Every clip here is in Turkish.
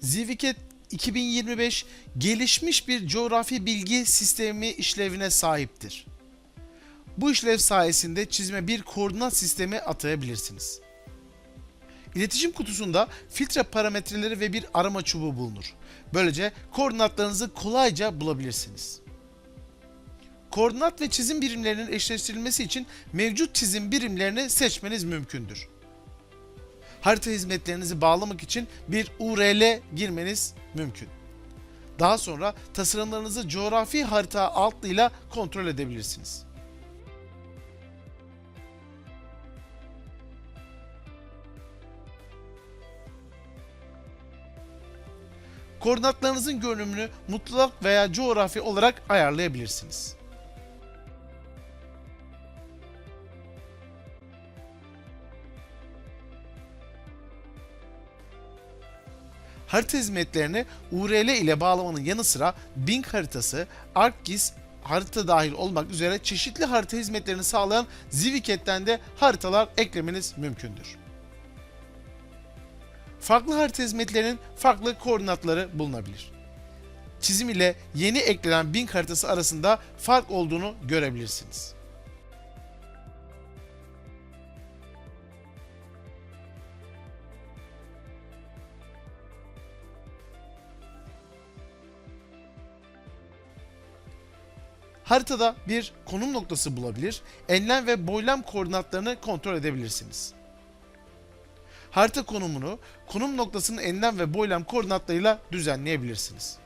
Ziviket 2025 gelişmiş bir coğrafi bilgi sistemi işlevine sahiptir. Bu işlev sayesinde çizime bir koordinat sistemi atayabilirsiniz. İletişim kutusunda filtre parametreleri ve bir arama çubuğu bulunur. Böylece koordinatlarınızı kolayca bulabilirsiniz. Koordinat ve çizim birimlerinin eşleştirilmesi için mevcut çizim birimlerini seçmeniz mümkündür. Harita hizmetlerinizi bağlamak için bir URL girmeniz mümkün. Daha sonra tasarımlarınızı coğrafi harita altlığıyla kontrol edebilirsiniz. Koordinatlarınızın görünümünü mutlak veya coğrafi olarak ayarlayabilirsiniz. Harita hizmetlerini URL ile bağlamanın yanı sıra Bing haritası, ArcGIS harita dahil olmak üzere çeşitli harita hizmetlerini sağlayan Zivicat'ten de haritalar eklemeniz mümkündür. Farklı harita hizmetlerinin farklı koordinatları bulunabilir. Çizim ile yeni eklenen Bing haritası arasında fark olduğunu görebilirsiniz. Haritada bir konum noktası bulabilir, enlem ve boylam koordinatlarını kontrol edebilirsiniz. Harita konumunu konum noktasının enlem ve boylam koordinatlarıyla düzenleyebilirsiniz.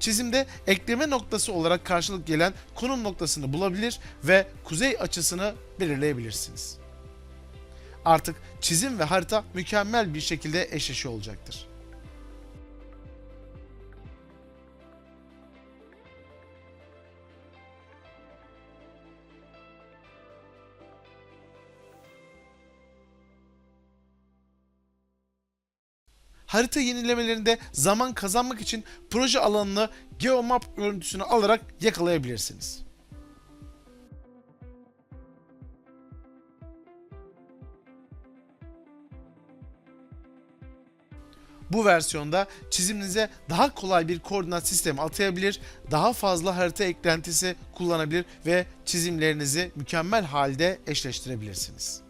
Çizimde ekleme noktası olarak karşılık gelen konum noktasını bulabilir ve kuzey açısını belirleyebilirsiniz. Artık çizim ve harita mükemmel bir şekilde eşleşiyor olacaktır. Harita yenilemelerinde zaman kazanmak için proje alanını GeoMap görüntüsünü alarak yakalayabilirsiniz. Bu versiyonda çiziminize daha kolay bir koordinat sistemi atayabilir, daha fazla harita eklentisi kullanabilir ve çizimlerinizi mükemmel halde eşleştirebilirsiniz.